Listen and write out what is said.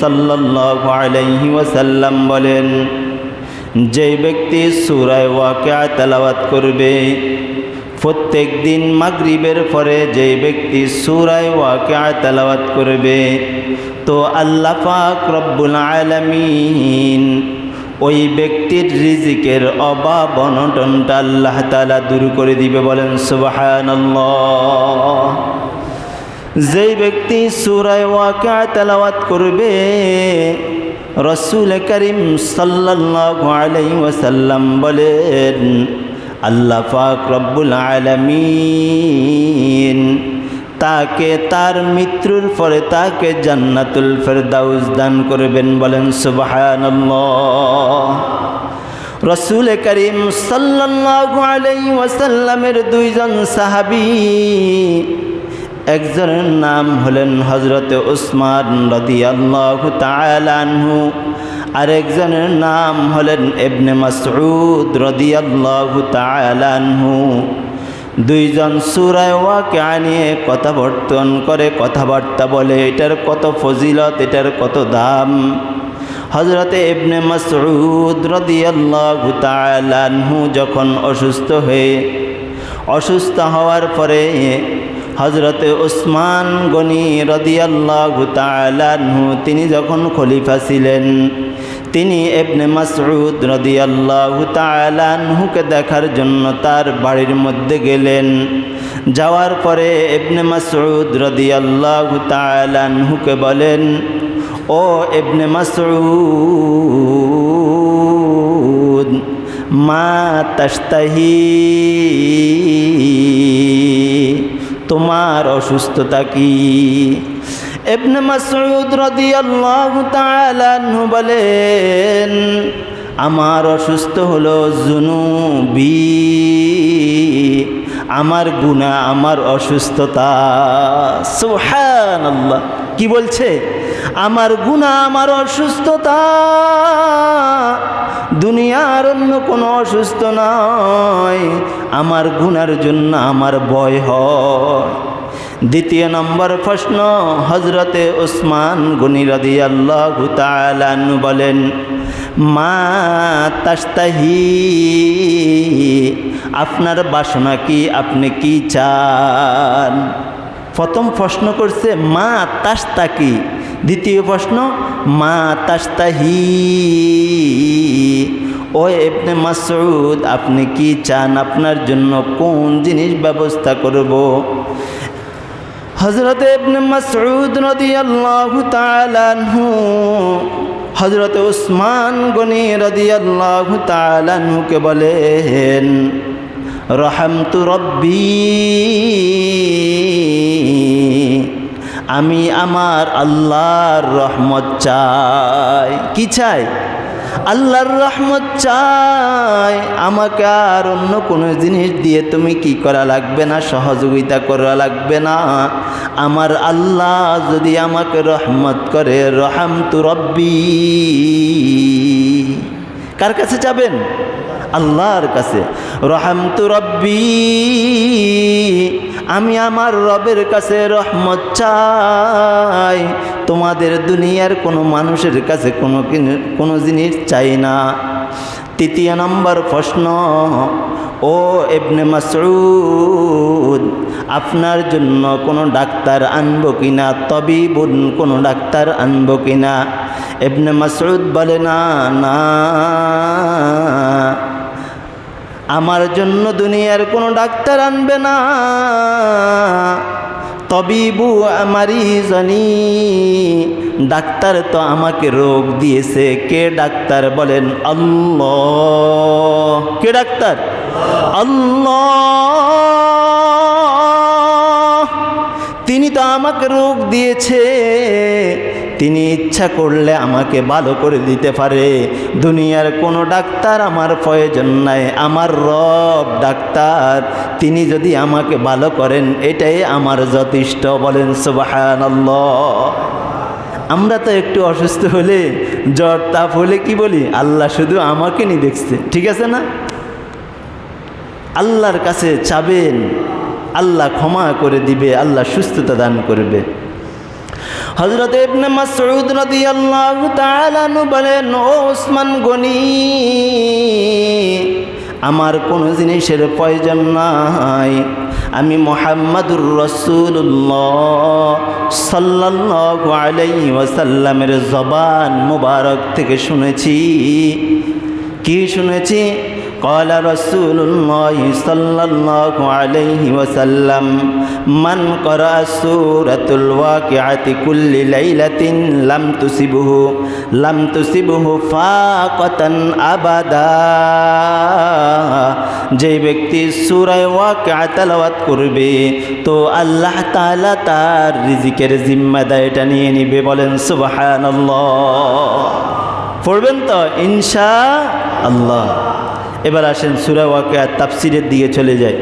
সাল্লাল্লাহু আলাইহি ওয়াসাল্লাম বলেন, যে ব্যক্তি সূরায় ওয়াকিয়া তেলাওয়াত করবে, প্রত্যেক দিন মাগরিবের পরে যে ব্যক্তি সূরায় ওয়াকিয়া তেলাওয়াত করবে, তো আল্লাহ পাক রব্বুল আলামিন ওই ব্যক্তির রিজিকের অভাব অনটনটা আল্লাহ তালা দূর করে দিবে বলেন, সুবহানাল্লাহ। যেই ব্যক্তি সুরায় ওয়াকা তেলাওয়াত করবে, রসুল করিম সাল্লাল্লাহু আলাইহি ওয়াসাল্লাম বলেন, আল্লাহ পাক রব্বুল আলামিন তাকে তার মৃত্যুর পরে তাকে জান্নাতুল ফেরদাউস দান করবেন বলেন সুবহানাল্লাহ। রসুল করিম সাল্লাল্লাহু আলাইহি ওয়াসাল্লামের দুইজন সাহাবী একজনের নাম হলেন হজরতে উসমান রদি আল্লাহ তালানহু আরেকজনের নাম হলেন এবনে মাসউদ রদি আল্লাহ তালানহু দুইজন সুরায় ওয়াকে আনিয়ে কথাবর্তন করে কথাবার্তা বলে, এটার কত ফজিলত, এটার কত দাম? হজরতে ইবনে মাসউদ রদিয়াল্লাহু তাআলাহু যখন অসুস্থ হয়ে, অসুস্থ হওয়ার পরে হজরতে ওসমান গনি রদিয়াল্লাহু তিনি যখন খলিফা ছিলেন, তিনি এবনে মাসউদ রদিয়াল্লাহু তাআলাহুকে দেখার জন্য তার বাড়ির মধ্যে গেলেন। যাওয়ার পরে এবনে মাসউদ রদিয়াল্লাহু তাআলাহুকে বলেন, ও এবনে মাসউদ, মা তাস্তাহি তোমার অসুস্থতা কি? এবনে মাসউদ রাদিয়াল্লাহু আল্লাহ আনহু বলেন, আমার অসুস্থ হলো জুনুবি। আমার গুণা আমার অসুস্থতা। সোহান আল্লাহ কি বলছে? আমার গুনাহ আমার অসুস্থতা, দুনিয়ার অন্য কোনো অসুস্থ নয়। আমার গুনার জন্য আমার ভয় হয়। দ্বিতীয় নম্বর প্রশ্ন হজরতে ওসমান গনিরদি আল্লাহ তালানু বলেন, মা তাস্তাহি আপনার বাসনা কি? আপনি কি চান? প্রথম প্রশ্ন করছে, মা তাস্তা কি দ্বিতীয় প্রশ্ন, মা তাস্তাহি ও এবনে মাসউদ, আপনি কি চান আপনার জন্য কোন জিনিস ব্যবস্থা করব? হজরত ইবনে মাসউদ রাদিয়াল্লাহু তাআলা আনহু হজরত উসমান গনি রাদিয়াল্লাহু তাআলা আনহুকে বলেন, রহমতু রব্বি। আমি আমার আল্লাহর রহমত চাই। কি চাই? আল্লাহর রহমত চাই। আমাকে আর অন্য কোনো জিনিস দিয়ে তুমি কি করা লাগবে না, সহযোগিতা করা লাগবে না? আমার আল্লাহ যদি আমাকে রহমত করে রহম তু রব্বি। কার কাছে যাবেন? আল্লাহর কাছে। রহম তু রব্বি, আমি আমার রবের কাছে রহমত চাই। তোমাদের দুনিয়ার কোনো মানুষের কাছে কোনো কোনো জিনিস চাই না। তৃতীয় নম্বর প্রশ্ন, ও এবনে মাসউদ, আপনার জন্য কোনো ডাক্তার আনব কিনা? তবিবুন কোনো ডাক্তার আনব কিনা? এবনে মাসউদ বলে, না না, আমার জন্য দুনিয়ার কোনো ডাক্তার আনবে না। তবিবু আমারই জানি, ডাক্তার তো আমাকে রোগ দিয়েছে। কে ডাক্তার বলেন, আল্লাহ। কে ডাক্তার? আল্লাহ। তিনি তো আমাকে রোগ দিয়েছে। তিনি ইচ্ছা করলে আমাকে ভালো করে দিতে পারে। দুনিয়ার কোনো ডাক্তার আমার প্রয়োজন নাই, আমার রব ডাক্তার। তিনি যদি আমাকে ভালো করেন, এটাই আমার যথেষ্ট বলেন সুবাহান আমরা তো একটু অসুস্থ হলে, জ্বর তাপ হলে কি বলি? আল্লাহ শুধু আমাকে নি দেখছে, ঠিক আছে না? আল্লাহর কাছে চাবেন, আল্লাহ ক্ষমা করে দিবে, আল্লাহ সুস্থতা দান করবে। হজরত ইবনে মাসউদ রাদিয়াল্লাহু তাআলা আনহু বলেন, ও ওসমান গনি, আমার কোনো জিনিসের প্রয়োজন নাই। আমি মোহাম্মদুর রসুল্লাহ সাল্লাল্লাহু আলাইহি ওয়াসাল্লামের জবান মুবারক থেকে শুনেছি। কি শুনেছি? قال رسول الله صلى الله عليه وسلم من قرأ سورة الواقعة كل ليلة لم تصبه لم تصبه فاقة أبدا যে ব্যক্তি সুরায় ওয়াকিয়া তেলাওয়াত করবে তো আল্লাহ তাআলা তার রিজিকের জিম্মাদারিটা নিয়ে নিবে বলেন সুবহানাল্লাহ পড়বেন তো ইনশা আল্লাহ এবার আসেন সুরা আর তাফসিরের দিকে চলে যায়